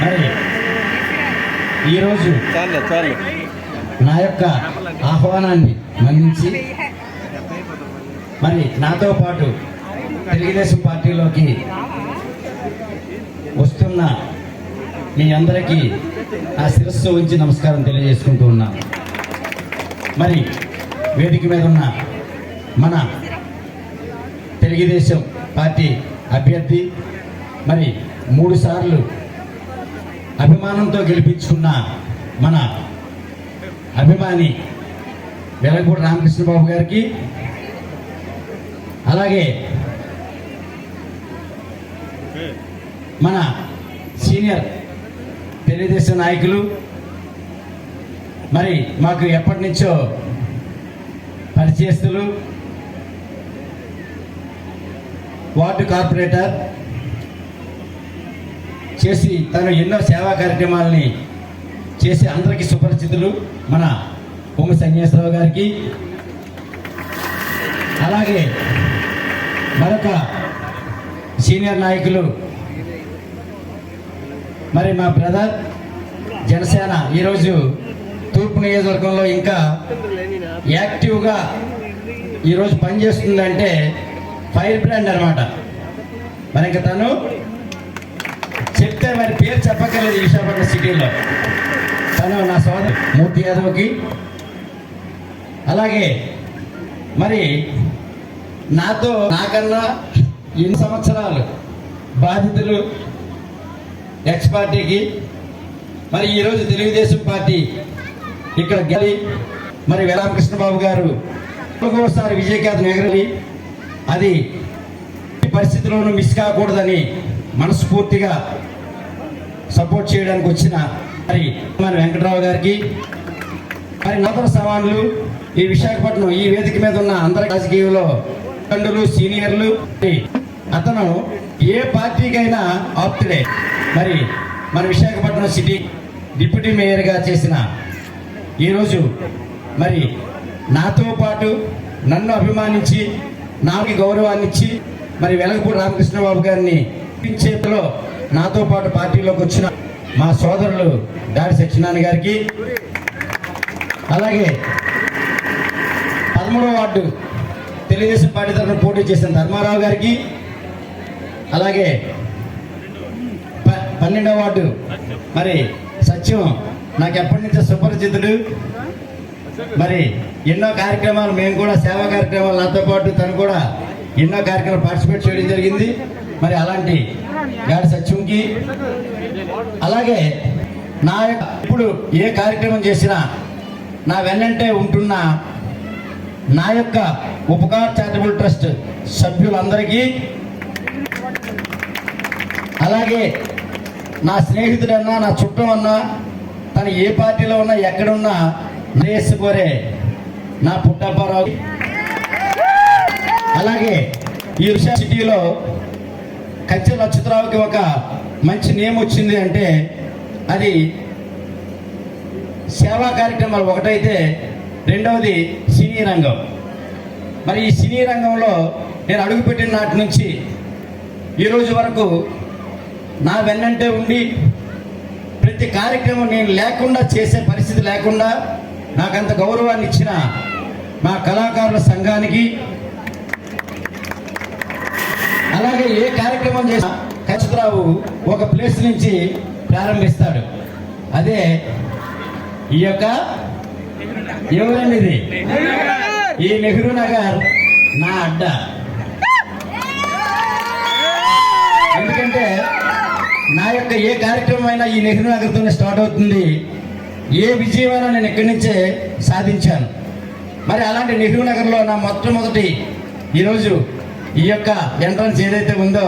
మరి ఈరోజు నా యొక్క ఆహ్వానాన్ని మన్నించి మరి నాతో పాటు తెలుగుదేశం పార్టీలోకి వస్తున్న మీ అందరికీ ఆ శిరస్సు ఉంచి నమస్కారం తెలియజేసుకుంటూ ఉన్నాను మరి వేదిక మీద ఉన్న మన తెలుగుదేశం పార్టీ అభ్యర్థి మరి మూడు సార్లు అభిమానంతో గెలిపించుకున్న మన అభిమాని వెలగపూడి రామకృష్ణబాబు గారికి అలాగే మన సీనియర్ తెలుగుదేశం నాయకులు మరి మాకు ఎప్పటి నుంచో పరిచయస్తులు వార్డు కార్పొరేటర్ చేసి తను ఎన్నో సేవా కార్యక్రమాలని చేసి అందరికీ సుపరిచితులు మన పొంగు సన్యాసరావు గారికి. అలాగే మరొక సీనియర్ నాయకులు. మరి మా బ్రదర్ జనసేన ఈరోజు తూర్పు నియోజకవర్గంలో ఇంకా యాక్టివ్గా ఈరోజు పనిచేస్తుందంటే ఫైర్ బ్రాండ్ అనమాట మరి ఇంకా తను చెప్తే మరి పేరు చెప్పగలేదు విశాఖపట్నం సిటీలో. తను నా సోదరు మూర్తి యాదవ్కి. అలాగే మరి నాతో నాకన్నా ఎన్ని సంవత్సరాలు బాధితులు ఎక్స్ పార్టీకి మరి ఈరోజు తెలుగుదేశం పార్టీ ఇక్కడ గెలి మరి వెలామకృష్ణబాబు గారు ఒక్కొక్కసారి విజయకేతనం ఎగరలి అది ఈ పరిస్థితిలోనూ మిస్ కాకూడదని మనస్ఫూర్తిగా సపోర్ట్ చేయడానికి వచ్చిన మరి మన వెంకటరావు గారికి. మరి నూతన సవాళ్ళు ఈ విశాఖపట్నం ఈ వేదిక మీద ఉన్న అందరి రాజకీయంలో కండులు సీనియర్లు. అతను ఏ పార్టీకైనా ఆప్తుడే. మరి మన విశాఖపట్నం సిటీ డిప్యూటీ మేయర్గా చేసిన ఈరోజు మరి నాతో పాటు నన్ను అభిమానించి నాకు గౌరవాన్నిచ్చి మరి వెలగపూడి రామకృష్ణబాబు గారిని చేతిలో నాతో పాటు పార్టీలోకి వచ్చిన మా సోదరులు దాడి సత్యనారాయణ గారికి అలాగే పదమూడవ వార్డు తెలుగుదేశం పార్టీ తరఫున పోటీ చేసిన ధర్మారావు గారికి అలాగే ప- పన్నెండవ వార్డు మరి సత్యం నాకు ఎప్పటి నుంచో సుపరిచితుడు. మరి ఎన్నో కార్యక్రమాలు మేము కూడా సేవా కార్యక్రమాలు నాతో పాటు తను కూడా ఎన్నో కార్యక్రమాలు పార్టిసిపేట్ చేయడం జరిగింది. మరి అలాంటి గాడి సత్యంకి అలాగే నా యొక్క ఇప్పుడు ఏ కార్యక్రమం చేసినా నా వెన్నంటే ఉంటున్న నా యొక్క ఉపకార్ చారిటబుల్ ట్రస్ట్ సభ్యులందరికీ అలాగే నా స్నేహితుడన్నా నా చుట్టం అన్నా తను ఏ పార్టీలో ఉన్నా ఎక్కడున్నా రేస్ కోరే నా పుట్టప్పారావు అలాగే ఈ సిటీలో కంచె నక్షత్రాలకి ఒక మంచి నేమ్ వచ్చింది అంటే అది సేవా కార్యక్రమాలు ఒకటైతే రెండవది సినీ రంగం. మరి ఈ సినీ రంగంలో నేను అడుగుపెట్టిన నాటి నుంచి ఈరోజు వరకు నా వెన్నంటే ఉండి ప్రతి కార్యక్రమం నేను లేకుండా చేసే పరిస్థితి లేకుండా నాకంత గౌరవాన్ని ఇచ్చిన మా కళాకారుల సంఘానికి అలాగే ఏ కార్యక్రమం చేసినా ఖచ్చితరావు ఒక ప్లేస్ నుంచి ప్రారంభిస్తాడు. అదే ఈ యొక్క ఎవరండి ఇది ఈ నెహ్రూ నగర్ నా అడ్డ. ఎందుకంటే నా యొక్క ఏ కార్యక్రమం అయినా ఈ నెహ్రూ నగర్తోనే స్టార్ట్ అవుతుంది. ఏ విజయమైనా నేను ఇక్కడి నుంచే సాధించాను. మరి అలాంటి నెహ్రూ నగర్లో నా మొట్టమొదటి ఈరోజు ఈ యొక్క ఎంట్రన్స్ ఏదైతే ఉందో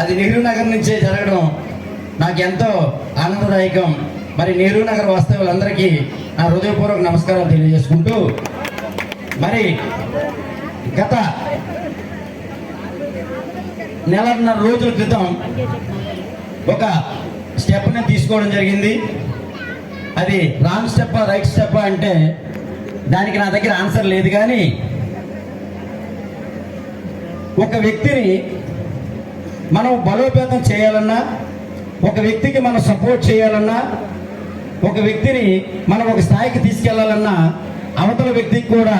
అది నెహ్రూ నగర్ నుంచే జరగడం నాకు ఎంతో ఆనందదాయకం. మరి నెహ్రూ నగర్ వాస్తవులందరికీ నా హృదయపూర్వక నమస్కారాలు తెలియజేసుకుంటూ మరి గత నెలన్నర రోజుల క్రితం ఒక స్టెప్ని తీసుకోవడం జరిగింది. అది రాంగ్ స్టెప్ రైట్ స్టెప్ అంటే దానికి నా దగ్గర ఆన్సర్ లేదు కానీ ఒక వ్యక్తిని మనం బలోపేతం చేయాలన్నా ఒక వ్యక్తికి మనం సపోర్ట్ చేయాలన్నా ఒక వ్యక్తిని మనం ఒక స్థాయికి తీసుకెళ్ళాలన్నా అవతల వ్యక్తికి కూడా